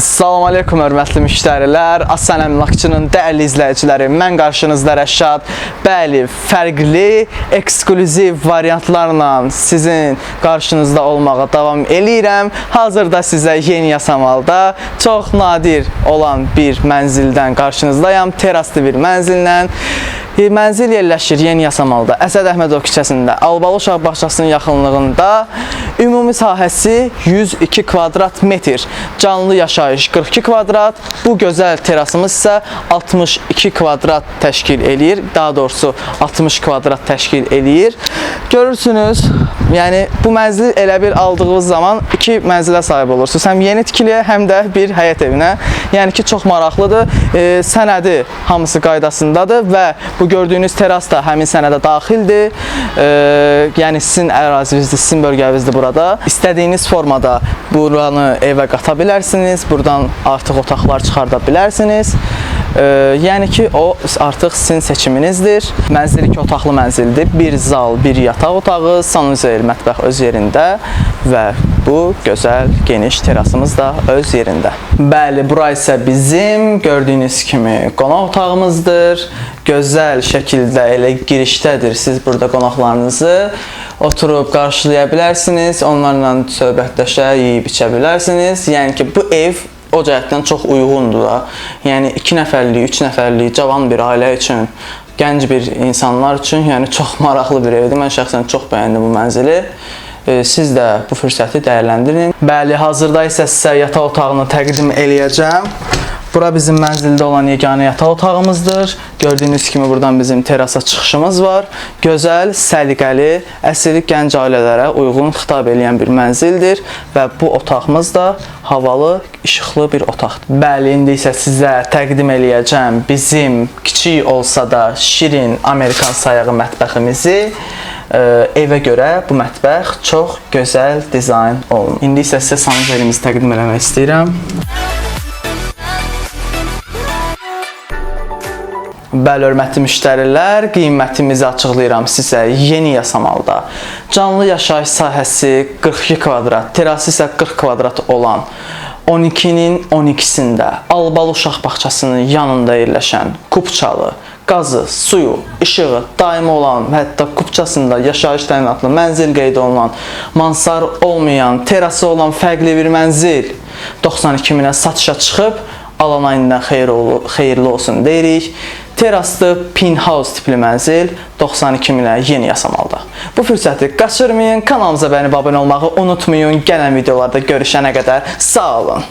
Salam aleykum hörmətli müştərilər. Asan əmlakçının dəyərli izləyiciləri, mən qarşınızda Rəşad. Bəli, fərqli, eksklüziv variantlarla sizin qarşınızda olmağa davam eləyirəm. Hazırda sizə yeni yasamalda çox nadir olan bir mənzildən qarşınızdayam. Teraslı bir mənzillə. Mənzil yerləşir Yeni Yasamalda, Əsəd Əhmədov küçəsində, Albalı Uşaq bağçasının yaxınlığında. Ümumi sahəsi 102 kvadrat metr. Canlı yaşayış 42 kvadrat. Bu gözəl terasımız isə 62 kvadrat təşkil eləyir. Daha doğrusu 60 kvadrat təşkil eləyir. Görürsünüz, yəni bu mənzili elə bir aldığınız zaman iki mənzilə sahib olursunuz. Həm yeni tikiliyə, həm də bir həyət evinə. Yəni ki, çox maraqlıdır. E, sənədi hamısı qaydasındadır və bu gördüyünüz teras da həmin sənədə daxildir. E, yəni sizin ərazinizdir, sizin bölgənizdir burada. İstədiyiniz formada buranı evə qata bilərsiniz. Buradan artıq otaqlar çıxarda bilərsiniz. E, yəni ki, o artıq sizin seçiminizdir. Mənzil iki otaqlı mənzildir. Bir zal, bir yataq otağı, sanuzel, mətbəx öz yerində və bu gözəl geniş terasımız da öz yerində. Bəli, bura isə bizim gördüyünüz kimi qonaq otağımızdır. Gözəl şəkildə elə girişdədir. Siz burada qonaqlarınızı oturub qarşılaya bilərsiniz. Onlarla söhbətləşə, yeyib içə bilərsiniz. Yəni ki, bu ev o cəhətdən çox uyğundur da. Yəni 2 nəfərlik, 3 nəfərlik cavan bir ailə üçün, gənc bir insanlar üçün, yəni çox maraqlı bir evdir. Mən şəxsən çox bəyəndim bu mənzili. E, Siz də bu fürsəti dəyərləndirin. Bəli, hazırda isə sizə yataq otağını təqdim eləyəcəm. Bura bizim mənzildə olan yeganə yataq otağımızdır. Gördüyünüz kimi buradan bizim terasa çıxışımız var. Gözəl, səliqəli, əsl gənc ailələrə uyğun xitab edən bir mənzildir və bu otağımız da havalı, işıqlı bir otaqdır. Bəli, indi isə sizə təqdim eləyəcəm bizim kiçik olsa da şirin Amerikan sayağı mətbəximizi. Ə, evə görə bu mətbəx çox gözəl dizayn olunub. İndi isə sizə sanuzelimizi təqdim eləmək istəyirəm. Bəli, hörmətli müştərilər, qiymətimizi açıqlayıram sizə yeni yasamalda. Canlı yaşayış sahəsi 42 kvadrat, terası isə 40 kvadrat olan 12-nin 12-sində Albalı uşaq bağçasının yanında yerləşən Kupçalı, qazı, suyu, işığı daimi olan hətta kupçasında yaşayış təminatlı mənzil qeyd olunan, mansar olmayan, terası olan fərqli bir mənzil 92 minə satışa çıxıb alan ayından xeyirli, xeyirli olsun deyirik. Teraslı penthouse tipli mənzil 92 minə yeni yasamalda. Bu fürsəti qaçırmayın, kanalımıza bəyənib abunə olmağı unutmayın. Gələn videolarda görüşənə qədər sağ olun.